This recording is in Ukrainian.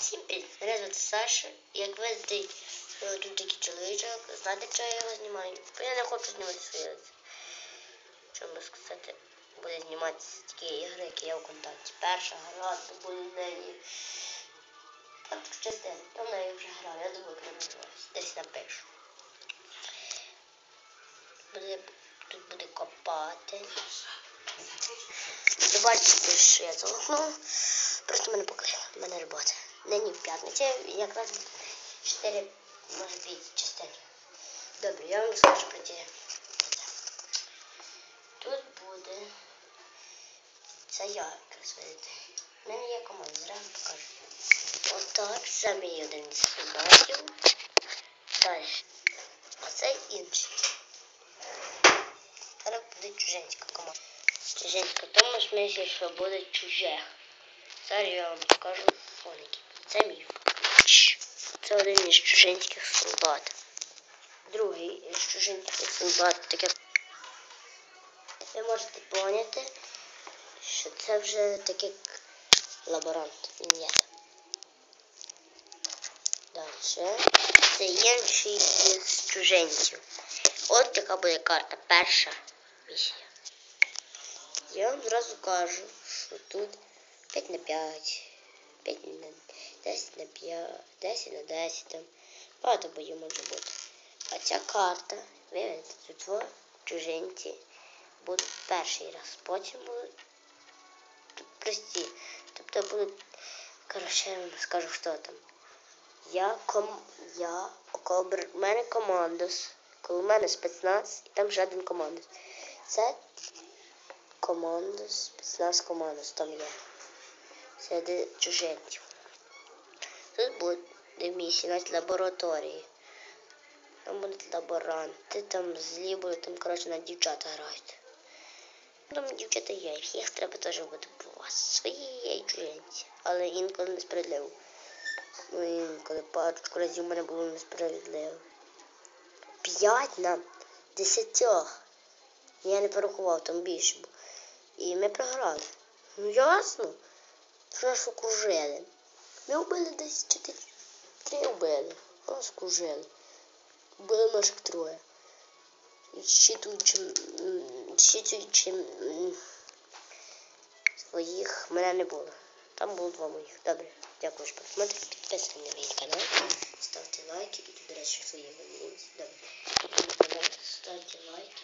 Всім привіт, мене звати Саша. Як ви знаєте, тут такий чоловічок, знаєте, чого я його знімаю? Бо я не хочу знімати своє. Чому би сказати, буде знімати такі ігри, які є в контакті. Перша гра, то буде в неї. Там частина, я в неї вже грав, я думаю, називаюся. Десь напишу. Буде, тут буде копати. Ви бачите, що я залогнув. Просто мене покликали, в мене робота. Нині в п'ятницю, якраз 4, може 5 частин. Добре, я вам розкажу про ті. Тут буде. Це я, видите. В мене є команда, зараз вам покажу. Отак, це мій один із солдатів. Далі. А це інший. Зараз буде чуженська команда. Чуженська, тому смислі, що буде чуже. Зараз я вам покажу фоники. Це мій. Це один із чужинських солдат. Другий із чужинських солдат, таке. Ви можете поняти, що це вже такий лаборант. Він є. Далі. Це інший із чужинців. От яка буде карта. Перша місія. Я вам зразу кажу, що тут 5 на 5, 5 на 10 на 5, 10 на 10, там багато боїв може бути. А ця карта, ви видите, тут чужинці будуть перший раз, потім будуть прості. Тобто будуть, коротше, скажу, що там. Я ком. Я коло бр- мене командос, коло мене спецназ, і там ще один командос. Це командос, спецназ командос там є. Серед чужинців. Тут буде навіть лабораторії. Там будуть лаборанти, там злі будуть, там, коротше, на дівчата грають. Там дівчата є, їх треба теж буде у вас. Свої є і чужинці. Але інколи несправедливо. Ну інколи парочку разів у мене було несправедливо. П'ять на десятьох. Я не порахував, там більше було. І ми програли. Ну ясно. Що нас окружили. Ми вбили десь чотири. Три вбили. Нас окружили. Вбили наших троє. Щитуючи, щитуючи своїх мене не було. Там було два моїх. Добре. Дякую, що просмотр. Підписуйтесь на мій канал. Ставте лайки і речі, свої валюнці. Добре. Ставте лайки.